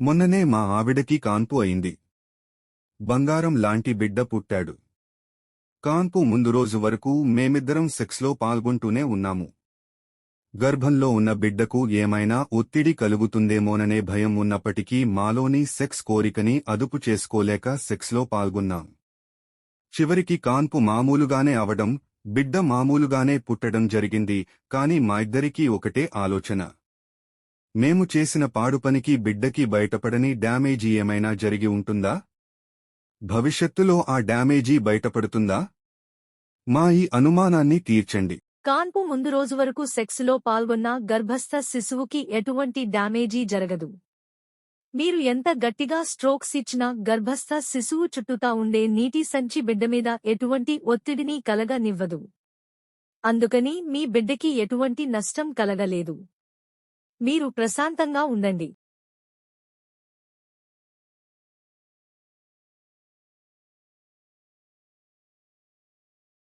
మొన్ననే మా ఆవిడకి కాన్పు అయింది. బంగారం లాంటి బిడ్డ పుట్టాడు. కాన్పు ముందు రోజు వరకు మేమిద్దరం సెక్స్లో పాల్గొంటూనే ఉన్నాము. గర్భంలో ఉన్న బిడ్డకు ఏమైనా ఒత్తిడి కలుగుతుందేమోననే భయం ఉన్నప్పటికీ మాలోని సెక్స్ కోరికని అదుపు చేసుకోలేక సెక్స్లో పాల్గొన్నాం. చివరికి కాన్పు మామూలుగానే అవడం బిడ్డ మామూలుగానే పుట్టడం జరిగింది కాని మా ఇద్దరికీ ఒకటే ఆలోచన. మేము చేసిన పాడుపనికి బిడ్డకి బయటపడని డ్యామేజీ ఏమైనా జరిగి ఉంటుందా? భవిష్యత్తులో ఆ డ్యామేజీ బయటపడుతుందా? మా ఈ అనుమానాన్ని తీర్చండి. కాన్పు ముందు రోజు వరకు సెక్స్లో పాల్గొన్న గర్భస్థ శిశువుకి ఎటువంటి డ్యామేజీ జరగదు. మీరు ఎంత గట్టిగా స్ట్రోక్స్ ఇచ్చినా గర్భస్థ శిశువు చుట్టూతా ఉండే నీటి సంచి బిడ్డమీద ఎటువంటి ఒత్తిడిని కలగనివ్వదు. అందుకని మీ బిడ్డకి ఎటువంటి నష్టం కలగలేదు. మీరు ప్రశాంతంగా ఉండండి.